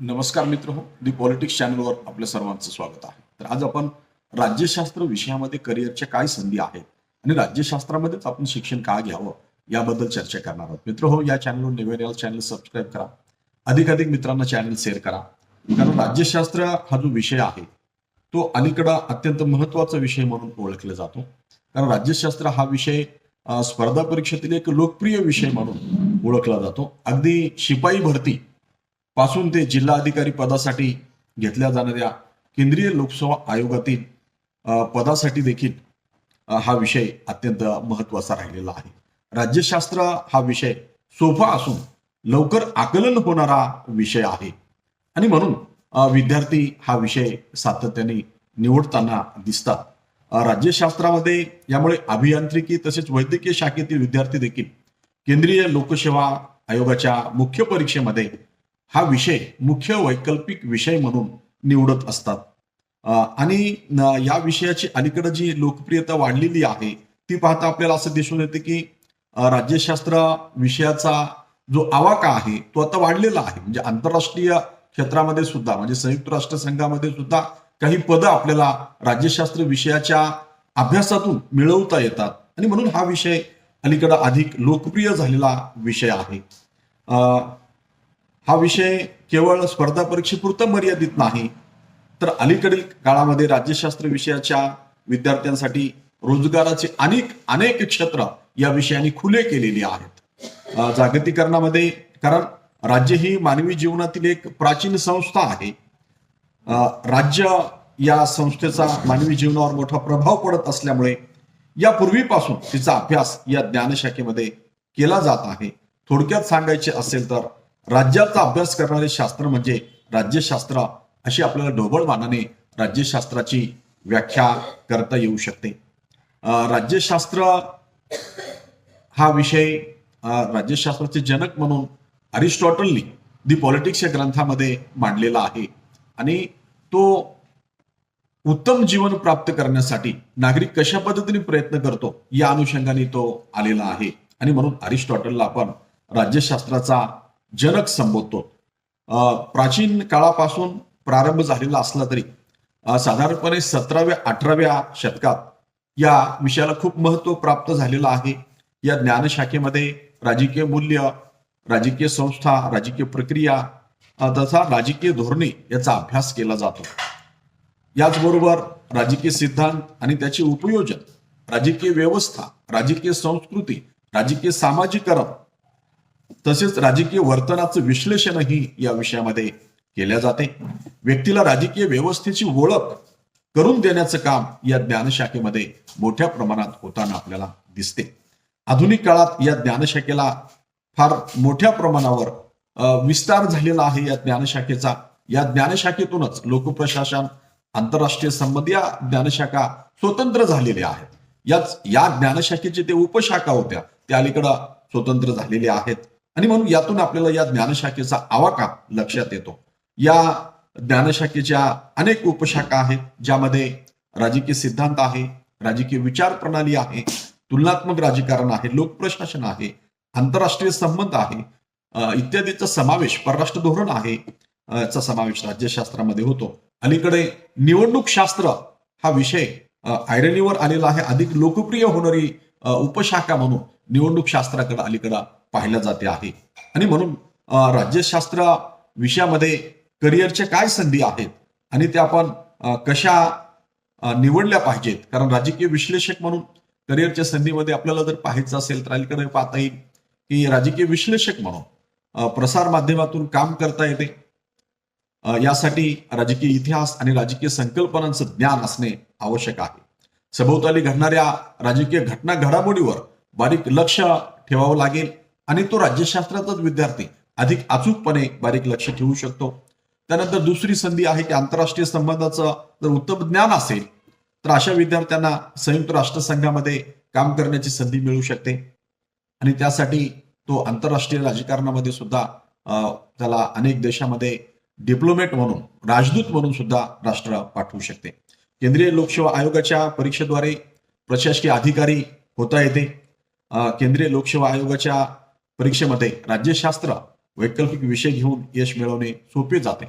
नमस्कार मित्र हो दी पॉलिटिक्स चॅनलवर आपल्या सर्वांचं स्वागत आहे. तर आज आपण राज्यशास्त्र विषयामध्ये करिअरच्या काय संधी आहेत आणि राज्यशास्त्रामध्येच आपण शिक्षण का घ्यावं याबद्दल चर्चा करणार आहोत. मित्र हो या चॅनलवर नवीन चॅनल सबस्क्राईब करा. अधिकाधिक मित्रांना चॅनल शेअर करा. कारण राज्यशास्त्र हा जो विषय आहे तो अलीकडं अत्यंत महत्त्वाचा विषय म्हणून ओळखला जातो. कारण राज्यशास्त्र हा विषय स्पर्धा परीक्षेतील एक लोकप्रिय विषय म्हणून ओळखला जातो. अगदी शिपाई भरती पासून ते जिल्हा अधिकारी पदासाठी घेतल्या जाणाऱ्या केंद्रीय लोकसेवा आयोगातील पदासाठी देखील हा विषय अत्यंत महत्त्वाचा राहिलेला आहे. राज्यशास्त्र हा विषय सोपा असून लवकर आकलन होणारा विषय आहे. आणि म्हणून विद्यार्थी हा विषय सातत्याने निवडताना दिसतात. राज्यशास्त्रामध्ये यामुळे अभियांत्रिकी तसेच वैद्यकीय शाखेतील विद्यार्थी देखील केंद्रीय लोकसेवा आयोगाच्या मुख्य परीक्षेमध्ये हा विषय मुख्य वैकल्पिक विषय म्हणून निवडत असतात. आणि या विषयाची अलीकडे जी लोकप्रियता वाढलेली आहे ती पाहता आपल्याला असं दिसून येते की राज्यशास्त्र विषयाचा जो आवाका आहे तो आता वाढलेला आहे. म्हणजे आंतरराष्ट्रीय क्षेत्रामध्ये सुद्धा म्हणजे संयुक्त राष्ट्र संघामध्ये सुद्धा काही पदं आपल्याला राज्यशास्त्र विषयाच्या अभ्यासातून मिळवता येतात. आणि म्हणून हा विषय अलीकडे अधिक लोकप्रिय झालेला विषय आहे. अं, हा विषय केवळ स्पर्धा परीक्षेपुरता मर्यादित नाही तर अलीकडील काळामध्ये राज्यशास्त्र विषयाच्या विद्यार्थ्यांसाठी रोजगाराचे अनेक अनेक क्षेत्र या विषयाने खुले केलेली आहेत. जागतिकरणामध्ये कारण राज्य ही मानवी जीवनातील एक प्राचीन संस्था आहे. राज्य या संस्थेचा मानवी जीवनावर मोठा प्रभाव पडत असल्यामुळे यापूर्वीपासून तिचा अभ्यास या ज्ञानशाखेमध्ये केला जात आहे. थोडक्यात सांगायचे असेल तर राज्याचा अभ्यास करणारे शास्त्र म्हणजे राज्यशास्त्र अशी आपल्याला ढोबळ मानाने राज्यशास्त्राची व्याख्या करता येऊ शकते. राज्यशास्त्र हा विषय राज्यशास्त्राचे जनक म्हणून अरिस्टॉटलनी दी पॉलिटिक्स या ग्रंथामध्ये मांडलेला आहे आणि तो उत्तम जीवन प्राप्त करण्यासाठी नागरिक कशा पद्धतीने प्रयत्न करतो या अनुषंगाने तो आलेला आहे. आणि म्हणून अरिस्टॉटलला आपण राज्यशास्त्राचा जनक संबोधतो. अं, प्राचीन काळापासून प्रारंभ झालेला असला तरी साधारणपणे सतराव्या अठराव्या शतकात या विषयाला खूप महत्त्व प्राप्त झालेलं आहे. या ज्ञानशाखेमध्ये राजकीय मूल्य राजकीय संस्था राजकीय प्रक्रिया तथा राजकीय धोरणे याचा अभ्यास केला जातो. याचबरोबर राजकीय सिद्धांत आणि त्याचे उपयोजन राजकीय व्यवस्था राजकीय संस्कृती राजकीय सामाजिकरण तसेच राजकीय वर्तनाचं विश्लेषणही या विषयामध्ये केल्या जाते. व्यक्तीला राजकीय व्यवस्थेची ओळख करून देण्याचं काम या ज्ञानशाखेमध्ये मोठ्या प्रमाणात होताना आपल्याला दिसते. आधुनिक काळात या ज्ञानशाखेला फार मोठ्या प्रमाणावर विस्तार झालेला आहे या ज्ञानशाखेचा. या ज्ञानशाखेतूनच लोकप्रशासन आंतरराष्ट्रीय संबंध या ज्ञानशाखा स्वतंत्र झालेल्या आहेत. याच या ज्ञानशाखेचे ते उपशाखा होत्या. त्या अलीकडं स्वतंत्र झालेले आहेत. आणि म्हणून यातून आपल्याला या ज्ञानशाखेचा आवाका लक्षात येतो. या ज्ञानशाखेच्या अनेक उपशाखा आहेत ज्यामध्ये राजकीय सिद्धांत आहे राजकीय विचार प्रणाली आहे तुलनात्मक राजकारण आहे लोकप्रशासन आहे आंतरराष्ट्रीय संबंध आहे इत्यादीचा समावेश परराष्ट्र धोरण आहे चा याचा समावेश राज्यशास्त्रामध्ये होतो. अलीकडे निवडणूक शास्त्र हा विषय आयरनीवर आलेला आहे. अधिक लोकप्रिय होणारी उपशाखा म्हणून निवडणूक शास्त्राकडे अलीकडे पाहिलं जाते आहे. आणि म्हणून राज्यशास्त्र विषयामध्ये करिअरच्या काय संधी आहेत? आणि त्या आपण कशा निवडल्या पाहिजेत? कारण राजकीय विश्लेषक म्हणून करिअरच्या संधीमध्ये आपल्याला जर पाहायचं असेल तर अलीकडे पाहता येईल की राजकीय विश्लेषक म्हणून प्रसार माध्यमातून काम करता येते. यासाठी राजकीय इतिहास आणि राजकीय संकल्पनांचं ज्ञान असणे आवश्यक आहे. सभोवताली घडणाऱ्या राजकीय घटना घडामोडीवर बारीक लक्ष ठेवावं लागेल. आणि तो राज्यशास्त्राचाच विद्यार्थी. अधिक अचूकपणे बारीक लक्ष ठेवू शकतो. त्यानंतर दुसरी संधी आहे की आंतरराष्ट्रीय संबंधाचं जर उत्तम ज्ञान असेल तर अशा विद्यार्थ्यांना संयुक्त राष्ट्रसंघामध्ये काम करण्याची संधी मिळू शकते. आणि त्यासाठी तो आंतरराष्ट्रीय राजकारणामध्ये सुद्धा त्याला अनेक देशामध्ये डिप्लोमेट म्हणून राजदूत म्हणून सुद्धा राष्ट्र पाठवू शकते. केंद्रीय लोकसेवा आयोगाच्या परीक्षेद्वारे प्रशासकीय अधिकारी होता येते. केंद्रीय लोकसेवा आयोगाच्या परीक्षेमध्ये राज्यशास्त्र वैकल्पिक विषय घेऊन यश मिळवणे सोपे जाते.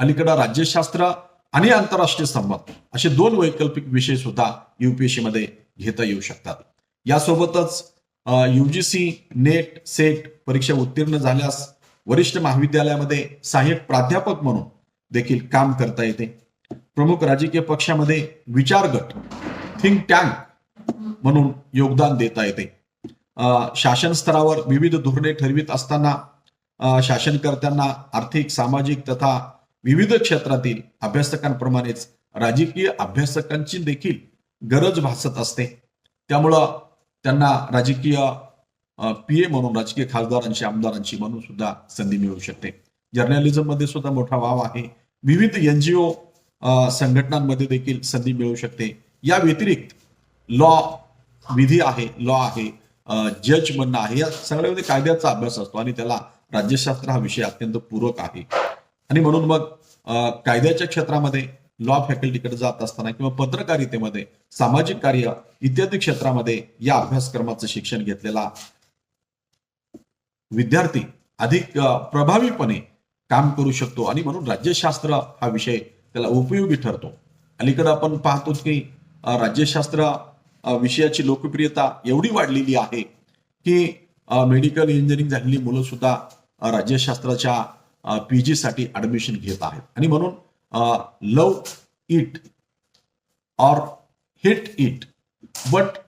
अलीकडे राज्यशास्त्र आणि आंतरराष्ट्रीय संबंध असे दोन वैकल्पिक विषय सुद्धा युपीएससी मध्ये घेता येऊ शकतात. यासोबतच युजीसी नेट सेट परीक्षा उत्तीर्ण झाल्यास वरिष्ठ महाविद्यालयामध्ये सहाय्यक प्राध्यापक म्हणून देखील काम करता येते. प्रमुख राजकीय पक्षामध्ये विचार गट थिंक टँक म्हणून योगदान देता येते. शासन स्तरावर विविध धोरणे ठरवित असताना शासनकर्त्यांना आर्थिक सामाजिक तथा विविध क्षेत्रातील अभ्यासकांप्रमाणेच राजकीय अभ्यासकांची देखील गरज भासत असते. त्यामुळं त्यांना राजकीय पी ए म्हणून राजकीय खासदारांची आमदारांची म्हणून सुद्धा संधी मिळू शकते. जर्नलिझममध्ये सुद्धा मोठा वाव आहे. विविध एनजीओ संघटनांमध्ये देखील संधी मिळू शकते. या व्यतिरिक्त लॉ विधी आहे लॉ आहे जज म्हणणं आहे. या सगळ्यामध्ये कायद्याचा अभ्यास असतो आणि त्याला राज्यशास्त्र हा विषय अत्यंत पूरक आहे. आणि म्हणून मग कायद्याच्या क्षेत्रामध्ये लॉ फॅकल्टीकडे जात असताना किंवा पत्रकारितेमध्ये सामाजिक कार्य इत्यादी क्षेत्रामध्ये या अभ्यासक्रमाचं शिक्षण घेतलेला विद्यार्थी अधिक प्रभावीपणे काम करू शकतो आणि म्हणून राज्यशास्त्र हा विषय त्याला उपयोगी ठरतो. अलीकडे आपण पाहतो की राज्यशास्त्र विषयाची लोकप्रियता एवढी वाढलेली आहे की मेडिकल इंजिनिअरिंग झालेली मुलं सुद्धा राज्यशास्त्राच्या पीजी साठी ऍडमिशन घेत आहेत. आणि म्हणून love it or hit it but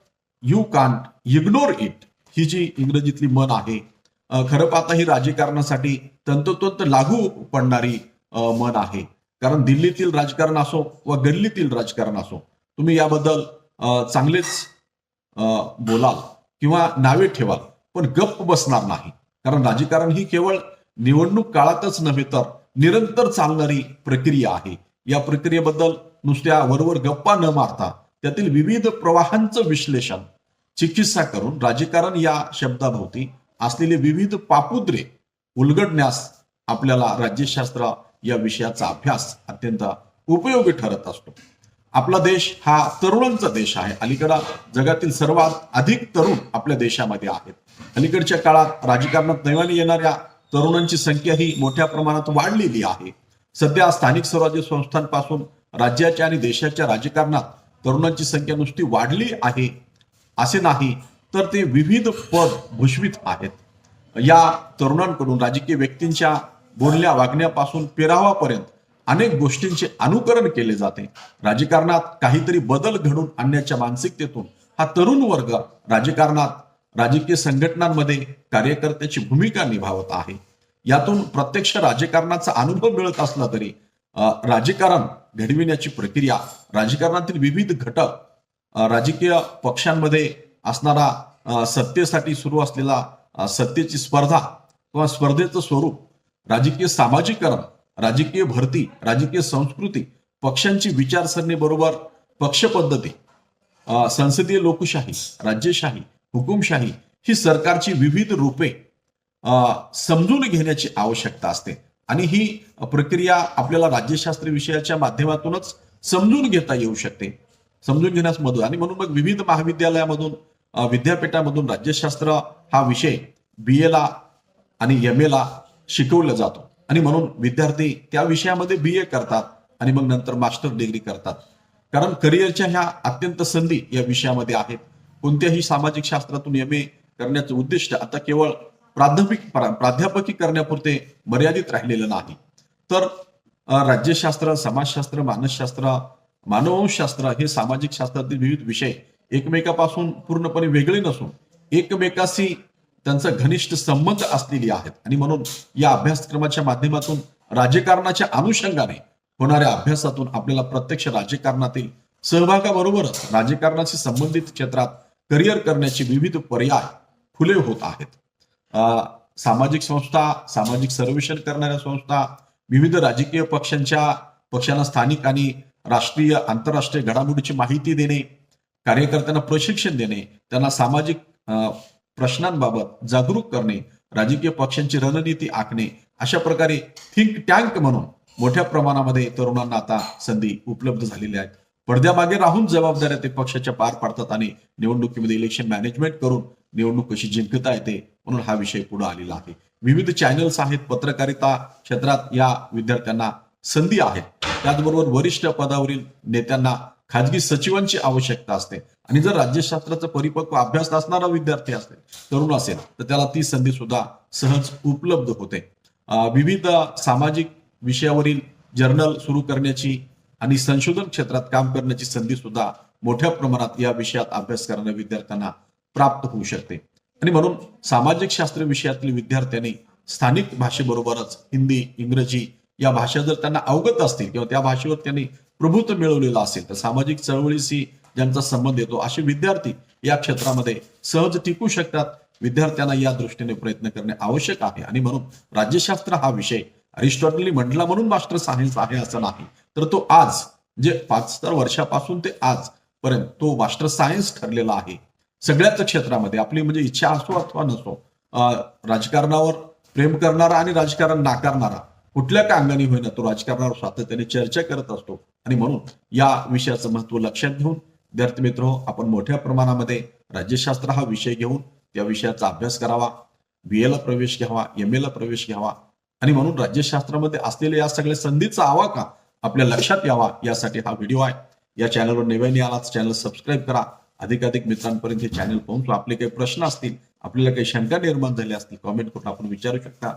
you can't ignore it ही जी इंग्रजीतली मन आहे खरं पाहता ही राजकारणासाठी तंतोतंत लागू पडणारी मन आहे. कारण दिल्लीतील राजकारण असो व गल्लीतील राजकारण असो तुम्ही याबद्दल चांगलेच बोलाल किंवा नावे ठेवाल पण गप्प बसणार नाही. कारण राजकारण ही केवळ निवडणूक काळातच नव्हे तर निरंतर चालणारी प्रक्रिया आहे. या प्रक्रियेबद्दल नुसत्या वरवर गप्पा न मारता त्यातील विविध प्रवाहांचं विश्लेषण चिकित्सा करून राजकारण या शब्दाभोवती असलेले विविध पापुद्रे उलगडण्यास आपल्याला राज्यशास्त्र या विषयाचा अभ्यास अत्यंत उपयोगी ठरत असतो. आपला देश हा तरुणांचा देश आहे. अलीकडं जगातील सर्वात अधिक तरुण आपल्या देशामध्ये आहेत. अलीकडच्या काळात राजकारणात नव्याने येणाऱ्या तरुणांची संख्या ही मोठ्या प्रमाणात वाढलेली आहे. सध्या स्थानिक स्वराज्य संस्थांपासून राज्याच्या आणि देशाच्या राजकारणात तरुणांची संख्या नुसती वाढली आहे असे नाही तर ते विविध पद भूषवित आहेत. या तरुणांकडून राजकीय व्यक्तींच्या बोलण्या वागण्यापासून पेरावापर्यंत अनेक गोष्टींचे अनुकरण केले जाते. राजकारणात काहीतरी बदल घडून आणण्याच्या मानसिकतेतून हा तरुण वर्ग राजकारणात राजकीय संघटनांमध्ये कार्यकर्त्याची भूमिका निभावत आहे. यातून प्रत्यक्ष राजकारणाचा अनुभव मिळत असला तरी राजकारण घडविण्याची प्रक्रिया राजकारणातील विविध घटक राजकीय पक्षांमध्ये असणारा सत्तेसाठी सुरू असलेला सत्तेची स्पर्धा किंवा स्पर्धेचं स्वरूप राजकीय सामाजिकरण राजकीय भरती राजकीय संस्कृती पक्षांची विचारसरणी बरोबर पक्ष पद्धती संसदीय लोकशाही राज्यशाही हुकुमशाही ही सरकारची विविध रूपे समजून घेण्याची आवश्यकता असते. आणि ही प्रक्रिया आपल्याला राज्यशास्त्र विषयाच्या माध्यमातूनच समजून घेता येऊ शकते. समजून घेण्यास मदत. आणि म्हणून मग विविध महाविद्यालयामधून विद्यापीठामधून राज्यशास्त्र हा विषय बी ला आणि एम ला शिकवला जातो. आणि म्हणून विद्यार्थी त्या विषयामध्ये बी ए करतात आणि मग नंतर मास्टर डिग्री करतात. कारण करिअरच्या ह्या अत्यंत संधी या विषयामध्ये आहेत. कोणत्याही सामाजिक शास्त्रातून एम ए करण्याचं उद्दिष्ट आता केवळ प्राध्यापिक प्राध्यापकी करण्यापुरते मर्यादित राहिलेलं नाही. तर राज्यशास्त्र समाजशास्त्र मानसशास्त्र मानवशास्त्र हे सामाजिक शास्त्रातील विविध विषय एकमेकापासून पूर्णपणे वेगळे नसून एकमेकाशी त्यांचा घनिष्ठ संबंध असलेली आहेत. आणि म्हणून या अभ्यासक्रमाच्या माध्यमातून राजकारणाच्या अनुषंगाने होणाऱ्या अभ्यासातून आपल्याला प्रत्यक्ष राजकारणातील सहभागाबरोबरच राजकारणाशी संबंधित क्षेत्रात करिअर करण्याचे विविध पर्याय खुले होत आहेत. सामाजिक संस्था सामाजिक सर्वेक्षण करणाऱ्या संस्था विविध राजकीय पक्षांच्या पक्षांना स्थानिक आणि राष्ट्रीय आंतरराष्ट्रीय घडामोडीची माहिती देणे कार्यकर्त्यांना प्रशिक्षण देणे त्यांना सामाजिक प्रश्नांबाबत जागरूक करणे राजकीय पक्षांची रणनीती आखणे अशा प्रकारे थिंक टँक म्हणून मोठ्या प्रमाणामध्ये तरुणांना आता संधी उपलब्ध झालेल्या आहेत. पडद्यामागे राहून जबाबदाऱ्या ते पक्षाच्या पार पाडतात आणि निवडणुकीमध्ये इलेक्शन मॅनेजमेंट करून निवडणूक कशी जिंकता येते म्हणून हा विषय पुढे आलेला आहे. विविध चॅनल्स आहेत पत्रकारिता क्षेत्रात या विद्यार्थ्यांना संधी आहे. त्याचबरोबर वरिष्ठ पदावरील नेत्यांना खाजगी सचिवांची आवश्यकता असते. आणि जर राज्यशास्त्राचा परिपक्व अभ्यास असणारा विद्यार्थी असेल तरुण असेल तर त्याला ती संधी सुद्धा सहज उपलब्ध होते. विविध सामाजिक विषयावरील जर्नल सुरू करण्याची आणि संशोधन क्षेत्रात काम करण्याची संधी सुद्धा मोठ्या प्रमाणात या विषयात अभ्यास करणाऱ्या विद्यार्थ्यांना प्राप्त होऊ शकते. आणि म्हणून सामाजिक शास्त्र विषयातील विद्यार्थ्यांनी स्थानिक भाषेबरोबरच हिंदी इंग्रजी या भाषा जर त्यांना अवगत असतील किंवा त्या भाषेवर त्यांनी प्रभुत्व मिळवलेलं असेल तर सामाजिक चळवळीशी ज्यांचा संबंध येतो असे विद्यार्थी या क्षेत्रामध्ये सहज टिकू शकतात. विद्यार्थ्यांना या दृष्टीने प्रयत्न करणे आवश्यक आहे. आणि म्हणून राज्यशास्त्र हा विषय अरिस्टॉटलनी म्हटला म्हणून मास्टर सायन्स आहे असं नाही. तर तो आज जे पाच तर वर्षापासून ते आज पर्यंत तो मास्टर सायन्स ठरलेला आहे. सगळ्याच क्षेत्रामध्ये आपली म्हणजे इच्छा असो अथवा नसो राजकारणावर प्रेम करणारा आणि राजकारण नाकारणारा कुठल्या का अंगाने होईना तो राजकारणावर सातत्याने चर्चा करत असतो. आणि म्हणून या विषयाचं महत्त्व लक्षात घेऊन विद्यार्थी मित्र आपण मोठ्या प्रमाणामध्ये राज्यशास्त्र हा विषय घेऊन त्या विषयाचा अभ्यास करावा बी ला प्रवेश घ्यावा एम ला प्रवेश घ्यावा. आणि म्हणून राज्यशास्त्रामध्ये असलेल्या या सगळ्या संधीचा आवाका आपल्या लक्षात यावा यासाठी हा व्हिडिओ आहे. या चॅनलवर नव्याने आलाच चॅनल सबस्क्राईब करा. अधिकाधिक मित्रांपर्यंत हे चॅनल पोहोचवा आपले काही प्रश्न असतील आपल्याला काही शंका निर्माण झाल्या असतील कॉमेंट करून आपण विचारू शकता.